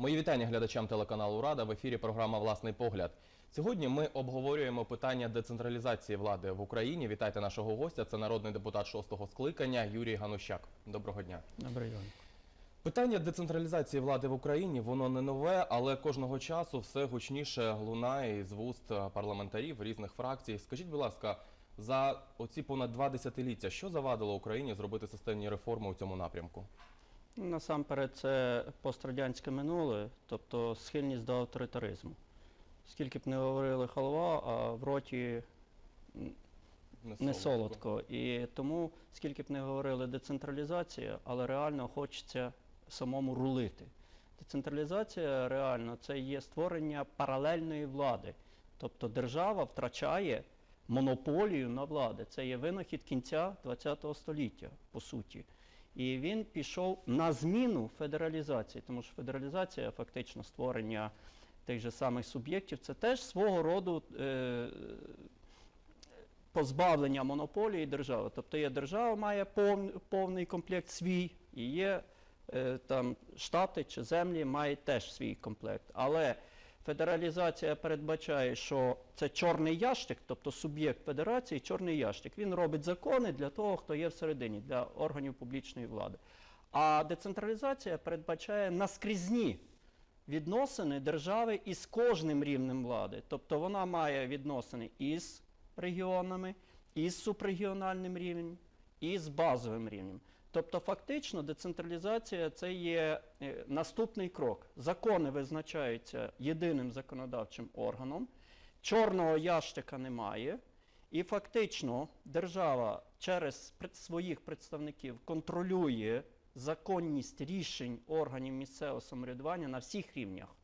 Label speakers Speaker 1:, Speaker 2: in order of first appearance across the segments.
Speaker 1: Мої вітання глядачам телеканалу Рада в ефірі програма Власний погляд. Сьогодні ми обговорюємо питання децентралізації влади в Україні. Вітайте нашого гостя. Це народний депутат шостого скликання Юрій Ганущак. Доброго дня.
Speaker 2: Добрий день.
Speaker 1: Питання децентралізації влади в Україні воно не нове, але кожного часу все гучніше лунає з вуст парламентарів різних фракцій. Скажіть, будь ласка, за оці понад два десятиліття, що завадило Україні зробити системні реформи у цьому напрямку?
Speaker 2: Насамперед, це пострадянське минуле, тобто схильність до авторитаризму. Скільки б не говорили халва, а в роті м, не солодко. І тому, скільки б не говорили децентралізація, але реально хочеться самому рулити. Децентралізація реально це є створення паралельної влади. Тобто держава втрачає монополію на влади. Це є винахід кінця ХХ століття, по суті. І він пішов на зміну федералізації, тому що федералізація фактично створення тих же самих суб'єктів, це теж свого роду е, позбавлення монополії держави. Тобто є держава має пов, повний комплект свій, і є е, там штати чи землі мають теж свій комплект. Але федералізація передбачає, що це чорний ящик, тобто суб'єкт федерації, чорний ящик. Він робить закони для того, хто є всередині, для органів публічної влади. А децентралізація передбачає наскрізні відносини держави із кожним рівнем влади. Тобто вона має відносини із регіонами, із субрегіональним рівнем, і з базовим рівнем. Тобто, фактично, децентралізація це є е, наступний крок. Закони визначаються єдиним законодавчим органом, чорного ящика немає, і фактично держава через своїх представників контролює законність рішень органів місцевого самоврядування на всіх рівнях.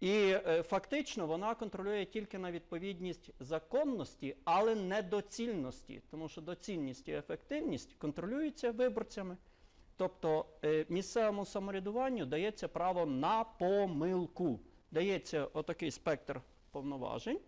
Speaker 2: І е, фактично вона контролює тільки на відповідність законності, але не доцільності, тому що доцільність і ефективність контролюються виборцями. Тобто е, місцевому самоврядуванню дається право на помилку. Дається отакий спектр повноважень,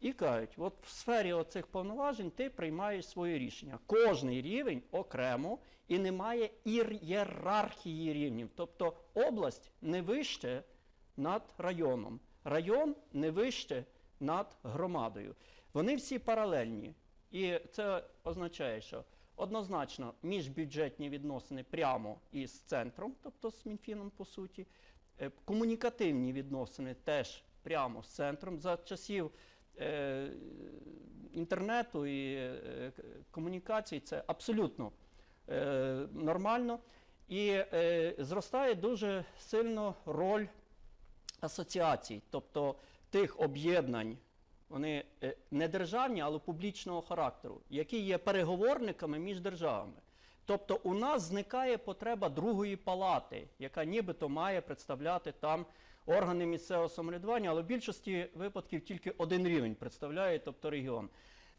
Speaker 2: і кажуть, от в сфері оцих повноважень ти приймаєш своє рішення. Кожний рівень окремо і немає ієрархії рівнів. Тобто область не вище над районом, район не вище над громадою. Вони всі паралельні. І це означає, що однозначно міжбюджетні відносини прямо із центром, тобто з Мінфіном по суті, Е, комунікативні відносини теж прямо з центром. За часів е, інтернету і е, комунікацій це абсолютно е, нормально. І е, зростає дуже сильно роль асоціацій, тобто тих об'єднань, вони е, не державні, але публічного характеру, які є переговорниками між державами. Тобто у нас зникає потреба другої палати, яка нібито має представляти там органи місцевого самоврядування, але в більшості випадків тільки один рівень представляє, тобто регіон.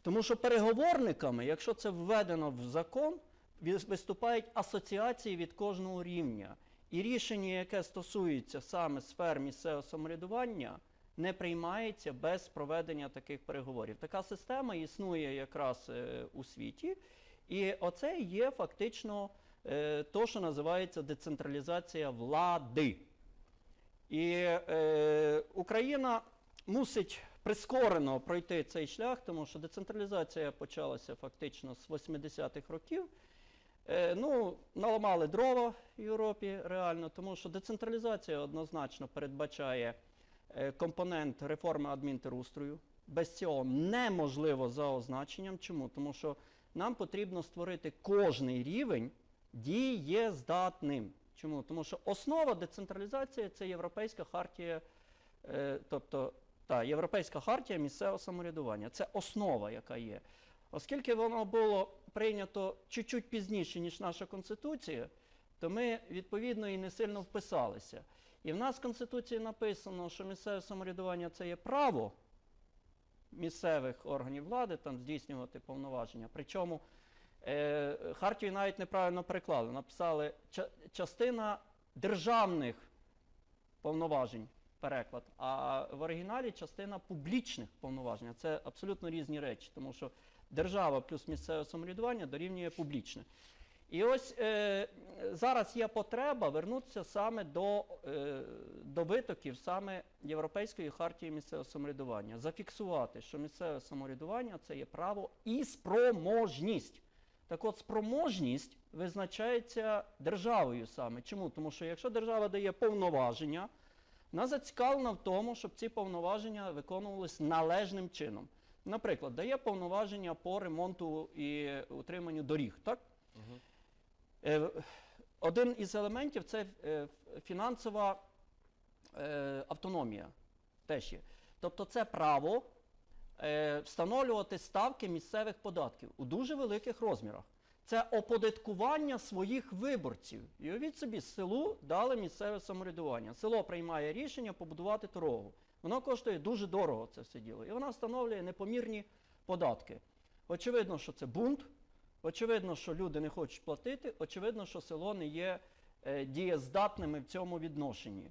Speaker 2: Тому що переговорниками, якщо це введено в закон, виступають асоціації від кожного рівня. І рішення, яке стосується саме сфер місцевого самоврядування, не приймається без проведення таких переговорів. Така система існує якраз е, у світі, і оце є фактично е, то, що називається децентралізація влади. І е, Україна мусить прискорено пройти цей шлях, тому що децентралізація почалася фактично з 80-х років. Е, ну, наламали дрова в Європі реально, тому що децентралізація однозначно передбачає е, компонент реформи адмінтерустрою. Без цього неможливо за означенням. Чому? Тому що нам потрібно створити кожний рівень дієздатним. Чому? Тому що основа децентралізації це Європейська хартія, е, тобто та, Європейська хартія місцевого самоврядування. Це основа, яка є. Оскільки воно було прийнято чуть-чуть пізніше, ніж наша Конституція, то ми відповідно і не сильно вписалися. І в нас в Конституції написано, що місцеве самоврядування це є право місцевих органів влади там здійснювати повноваження. Причому е, Хартію навіть неправильно переклали. Написали «Ча- частина державних повноважень переклад, а в оригіналі частина публічних повноважень. Це абсолютно різні речі, тому що держава плюс місцеве самоврядування дорівнює публічне. І ось е, зараз є потреба вернутися саме до, е, до витоків саме Європейської хартії місцевого самоврядування, зафіксувати, що місцеве самоврядування це є право і спроможність. Так от, спроможність визначається державою саме. Чому? Тому що якщо держава дає повноваження, вона зацікавлена в тому, щоб ці повноваження виконувалися належним чином. Наприклад, дає повноваження по ремонту і утриманню доріг, так? Е, Один із елементів це е, фінансова е, автономія. Теж є. Тобто це право е, встановлювати ставки місцевих податків у дуже великих розмірах. Це оподаткування своїх виборців. І уявіть собі, селу дали місцеве самоврядування. Село приймає рішення побудувати дорогу. Воно коштує дуже дорого це все діло. І вона встановлює непомірні податки. Очевидно, що це бунт. Очевидно, що люди не хочуть платити. Очевидно, що село не є е, дієздатними в цьому відношенні.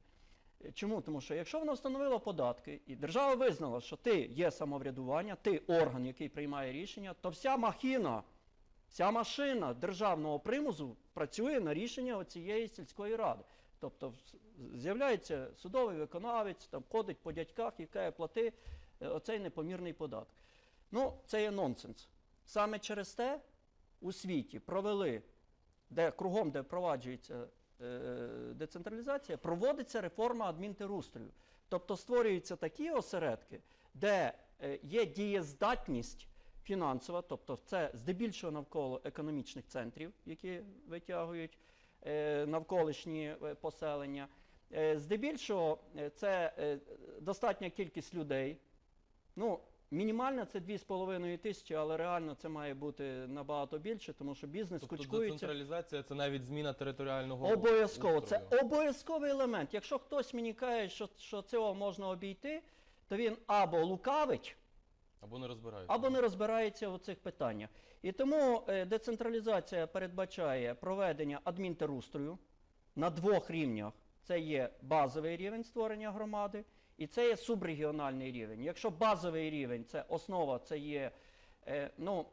Speaker 2: Е, Чому? Тому що якщо воно встановило податки, і держава визнала, що ти є самоврядування, ти орган, який приймає рішення, то вся махіна, вся машина державного примусу працює на рішення цієї сільської ради. Тобто з'являється судовий виконавець, там ходить по дядьках каже, плати е, оцей непомірний податок. Ну, це є нонсенс. Саме через те у світі провели, де кругом, де впроваджується е, децентралізація, проводиться реформа адмінтерустрою. Тобто створюються такі осередки, де е, є дієздатність фінансова, тобто це здебільшого навколо економічних центрів, які витягують навколишні е, поселення. Е, здебільшого е, це е, достатня кількість людей. Ну, мінімальна це 2,5 тисячі, але реально це має бути набагато більше, тому що бізнес
Speaker 1: Тобто
Speaker 2: кучкується.
Speaker 1: децентралізація це навіть зміна територіального
Speaker 2: Обов'язково. Це обов'язковий елемент. Якщо хтось мені каже, що, що цього можна обійти, то він або лукавить,
Speaker 1: або не розбираються.
Speaker 2: або не розбирається у цих питаннях. І тому е, децентралізація передбачає проведення адмінтерустрою на двох рівнях. Це є базовий рівень створення громади, і це є субрегіональний рівень. Якщо базовий рівень це основа, це є е, ну,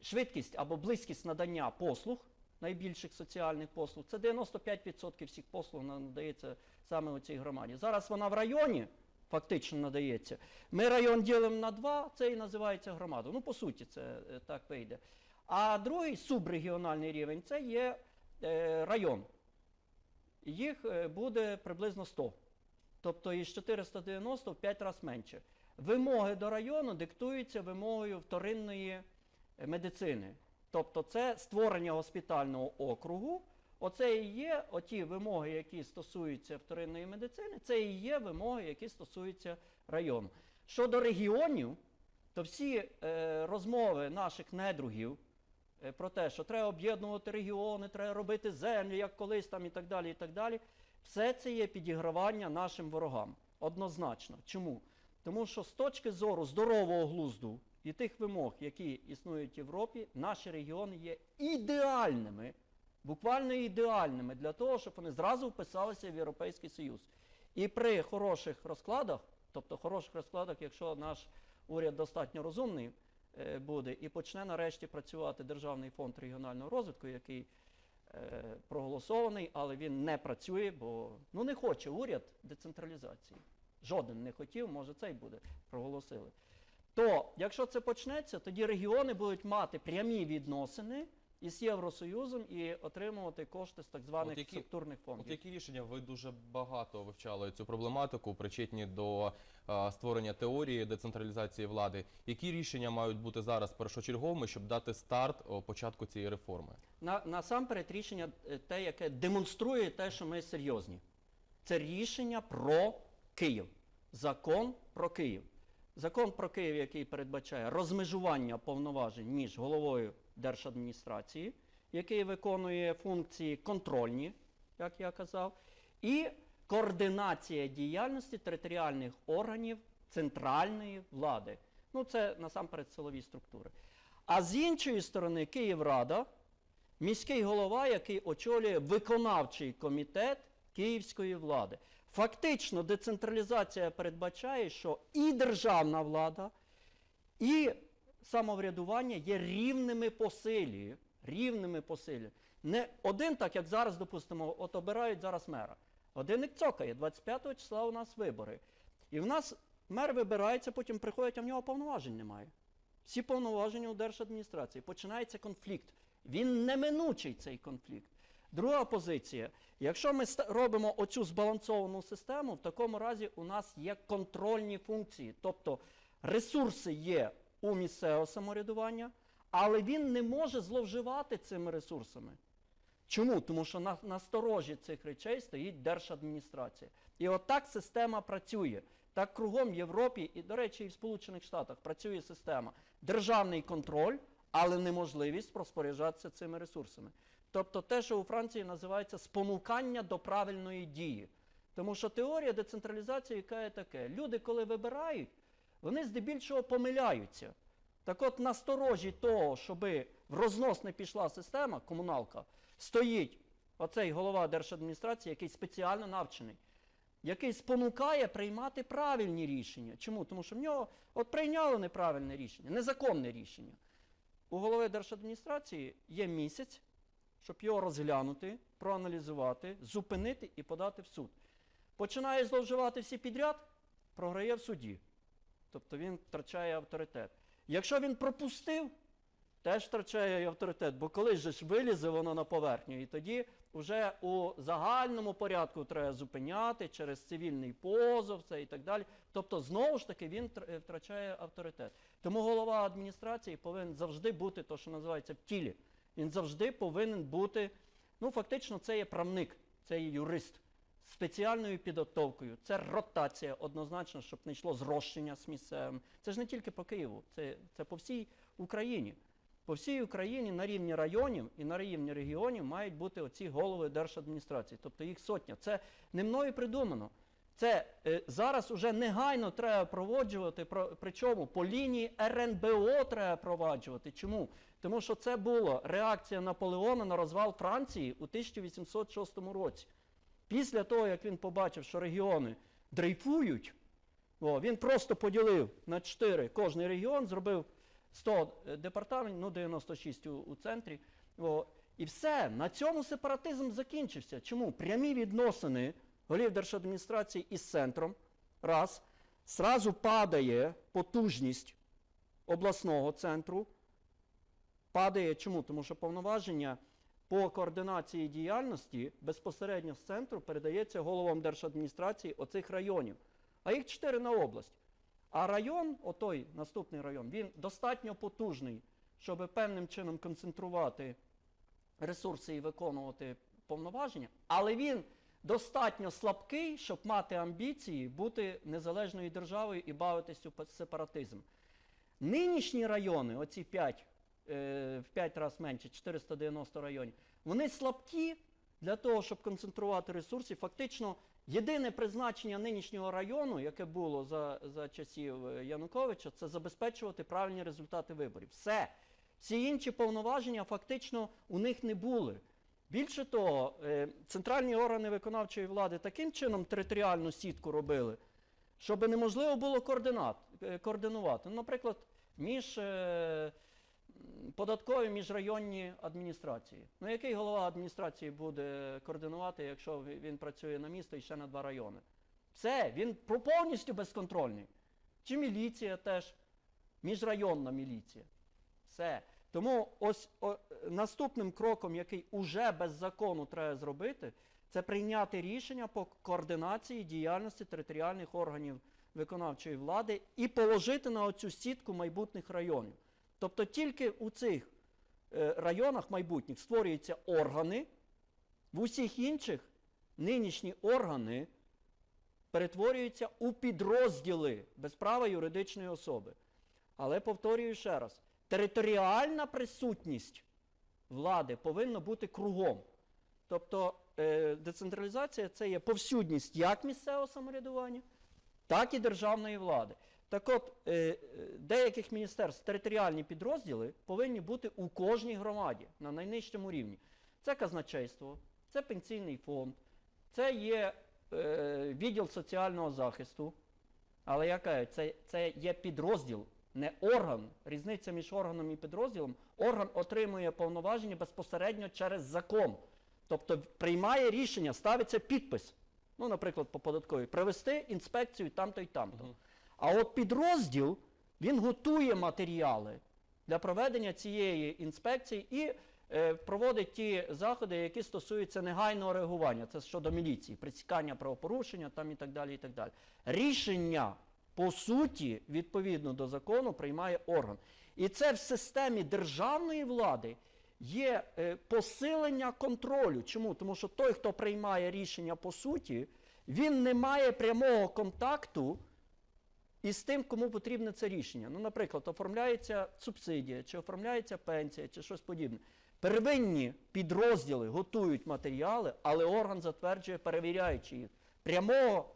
Speaker 2: швидкість або близькість надання послуг, найбільших соціальних послуг, це 95% всіх послуг надається саме у цій громаді. Зараз вона в районі фактично надається. Ми район ділимо на два, це і називається громада. Ну, по суті, це е, так вийде. А другий субрегіональний рівень це є е, район. Їх е, буде приблизно 100. Тобто із 490 в 5 разів менше. Вимоги до району диктуються вимогою вторинної медицини. Тобто це створення госпітального округу. Оце і є оті вимоги, які стосуються вторинної медицини, це і є вимоги, які стосуються району. Щодо регіонів, то всі е, розмови наших недругів е, про те, що треба об'єднувати регіони, треба робити землю, як колись там і так далі, і так далі, все це є підігравання нашим ворогам. Однозначно. Чому? Тому що з точки зору здорового глузду і тих вимог, які існують в Європі, наші регіони є ідеальними, буквально ідеальними для того, щоб вони зразу вписалися в Європейський Союз. І при хороших розкладах, тобто хороших розкладах, якщо наш уряд достатньо розумний е, буде і почне нарешті працювати Державний фонд регіонального розвитку, який е, проголосований, але він не працює, бо ну не хоче уряд децентралізації. Жоден не хотів, може цей буде, проголосили. То, якщо це почнеться, тоді регіони будуть мати прямі відносини із Євросоюзом і отримувати кошти з так званих
Speaker 1: От які-
Speaker 2: структурних фондів.
Speaker 1: От які рішення ви дуже багато вивчали цю проблематику, причетні до е, створення теорії децентралізації влади. Які рішення мають бути зараз першочерговими, щоб дати старт о, початку цієї реформи?
Speaker 2: На, насамперед рішення е, те, яке демонструє те, що ми серйозні. Це рішення про Київ. Закон про Київ. Закон про Київ, який передбачає розмежування повноважень між головою держадміністрації, який виконує функції контрольні, як я казав, і координація діяльності територіальних органів центральної влади. Ну, це насамперед силові структури. А з іншої сторони, Київрада міський голова, який очолює виконавчий комітет київської влади. Фактично, децентралізація передбачає, що і державна влада, і самоврядування є рівними по силі. Рівними по силі. Не один, так як зараз, допустимо, от обирають зараз мера. Годинник цокає, 25 числа у нас вибори. І в нас мер вибирається, потім приходять, а в нього повноважень немає. Всі повноваження у держадміністрації. Починається конфлікт. Він неминучий цей конфлікт. Друга позиція. Якщо ми робимо оцю збалансовану систему, в такому разі у нас є контрольні функції. Тобто ресурси є у місцевого самоврядування, але він не може зловживати цими ресурсами. Чому? Тому що на, на сторожі цих речей стоїть держадміністрація. І отак система працює. Так кругом в Європі і, до речі, і в Сполучених Штатах працює система. Державний контроль, але неможливість розпоряджатися цими ресурсами. Тобто те, що у Франції називається спонукання до правильної дії. Тому що теорія децентралізації яка є таке. Люди, коли вибирають, вони здебільшого помиляються. Так от на сторожі того, щоб в рознос не пішла система, комуналка, стоїть оцей голова держадміністрації, який спеціально навчений, який спонукає приймати правильні рішення. Чому? Тому що в нього от прийняли неправильне рішення, незаконне рішення. У голови держадміністрації є місяць, щоб його розглянути, проаналізувати, зупинити і подати в суд. Починає зловживати всі підряд, програє в суді. Тобто він втрачає авторитет. Якщо він пропустив, теж втрачає авторитет, бо колись же ж вилізе воно на поверхню, і тоді вже у загальному порядку треба зупиняти через цивільний позов це і так далі. Тобто, знову ж таки, він втрачає авторитет. Тому голова адміністрації повинен завжди бути, то, що називається в тілі. Він завжди повинен бути, ну фактично, це є правник, це є юрист спеціальною підготовкою. Це ротація однозначно, щоб не йшло зрощення з місцевим. Це ж не тільки по Києву, це, це по всій Україні. По всій Україні на рівні районів і на рівні регіонів мають бути оці голови держадміністрації, тобто їх сотня. Це не мною придумано. Це е, зараз уже негайно треба проводжувати, про, причому по лінії РНБО треба проваджувати. Чому? Тому що це була реакція Наполеона на розвал Франції у 1806 році. Після того, як він побачив, що регіони дрейфують, о, він просто поділив на 4 кожний регіон, зробив 100 департаментів, ну 96 у, у центрі. О, і все, на цьому сепаратизм закінчився. Чому? Прямі відносини голів держадміністрації із центром, раз, зразу падає потужність обласного центру. Падає чому? Тому що повноваження по координації діяльності безпосередньо з центру передається головам держадміністрації оцих районів. А їх чотири на область. А район, отой наступний район, він достатньо потужний, щоб певним чином концентрувати ресурси і виконувати повноваження, але він достатньо слабкий, щоб мати амбіції бути незалежною державою і бавитись у сепаратизм. Нинішні райони, оці 5, е, в 5 разів менше, 490 районів, вони слабкі для того, щоб концентрувати ресурси. Фактично, єдине призначення нинішнього району, яке було за, за часів е, Януковича, це забезпечувати правильні результати виборів. Все. Всі інші повноваження фактично у них не були. Більше того, е, центральні органи виконавчої влади таким чином територіальну сітку робили, щоб неможливо було е, координувати. Ну, наприклад, між е, податкові міжрайонні адміністрації. Ну, який голова адміністрації буде координувати, якщо він працює на місто і ще на два райони? Все, він повністю безконтрольний. Чи міліція теж, міжрайонна міліція. Все. Тому ось о, наступним кроком, який уже без закону треба зробити, це прийняти рішення по координації діяльності територіальних органів виконавчої влади і положити на оцю сітку майбутніх районів. Тобто тільки у цих е, районах майбутніх створюються органи, в усіх інших нинішні органи перетворюються у підрозділи без права юридичної особи. Але повторюю ще раз: територіальна присутність влади повинна бути кругом. Тобто е, децентралізація це є повсюдність як місцевого самоврядування, так і державної влади. Так от, е, е, деяких міністерств територіальні підрозділи повинні бути у кожній громаді на найнижчому рівні. Це казначейство, це пенсійний фонд, це є е, відділ соціального захисту. Але я кажу, це, це є підрозділ не орган. Різниця між органом і підрозділом. Орган отримує повноваження безпосередньо через закон. Тобто приймає рішення, ставиться підпис. Ну, наприклад, по податковій, провести інспекцію там-то і там-то. А от підрозділ він готує матеріали для проведення цієї інспекції і е, проводить ті заходи, які стосуються негайного реагування. Це щодо міліції, присікання правопорушення там і так далі. І так далі. Рішення, по суті, відповідно до закону, приймає орган. І це в системі державної влади є е, посилення контролю. Чому? Тому що той, хто приймає рішення по суті, він не має прямого контакту і з тим, кому потрібне це рішення. Ну, наприклад, оформляється субсидія, чи оформляється пенсія, чи щось подібне. Первинні підрозділи готують матеріали, але орган затверджує, перевіряючи їх. Прямого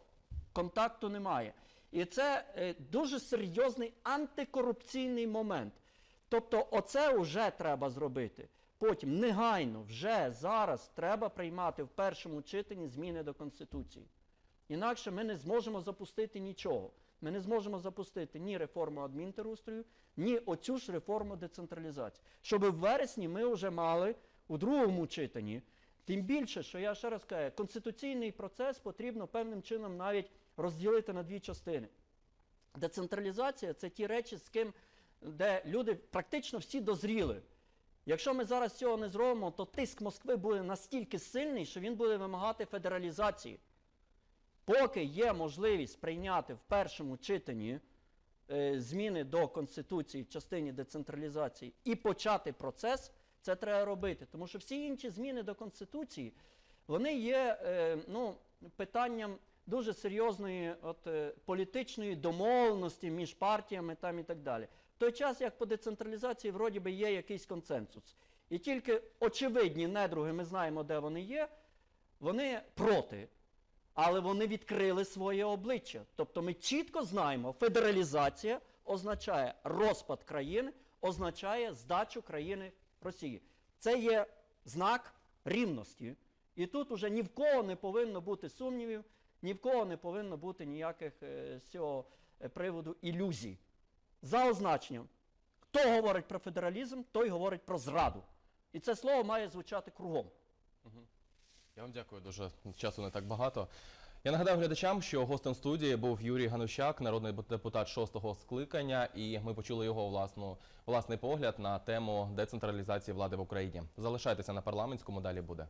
Speaker 2: контакту немає. І це е, дуже серйозний антикорупційний момент. Тобто, оце вже треба зробити. Потім негайно, вже зараз треба приймати в першому читанні зміни до Конституції. Інакше ми не зможемо запустити нічого. Ми не зможемо запустити ні реформу адмінтерустрою, ні оцю ж реформу децентралізації. Щоб в вересні ми вже мали у другому читанні. Тим більше, що я ще раз кажу, конституційний процес потрібно певним чином навіть розділити на дві частини. Децентралізація це ті речі, з ким де люди практично всі дозріли. Якщо ми зараз цього не зробимо, то тиск Москви буде настільки сильний, що він буде вимагати федералізації. Поки є можливість прийняти в першому читанні е, зміни до Конституції в частині децентралізації і почати процес, це треба робити. Тому що всі інші зміни до Конституції, вони є е, ну, питанням дуже серйозної от, е, політичної домовленості між партіями там і так далі. В той час, як по децентралізації, вроді би є якийсь консенсус. І тільки очевидні недруги, ми знаємо, де вони є, вони проти. Але вони відкрили своє обличчя. Тобто ми чітко знаємо, федералізація означає розпад країни, означає здачу країни Росії. Це є знак рівності. І тут уже ні в кого не повинно бути сумнівів, ні в кого не повинно бути ніяких е, з цього е, приводу ілюзій. За означенням, хто говорить про федералізм, той говорить про зраду. І це слово має звучати кругом.
Speaker 1: Я вам дякую дуже. Часу не так багато. Я нагадаю глядачам, що гостем студії був Юрій Ганущак, народний депутат шостого скликання, і ми почули його власну власний погляд на тему децентралізації влади в Україні. Залишайтеся на парламентському, далі буде.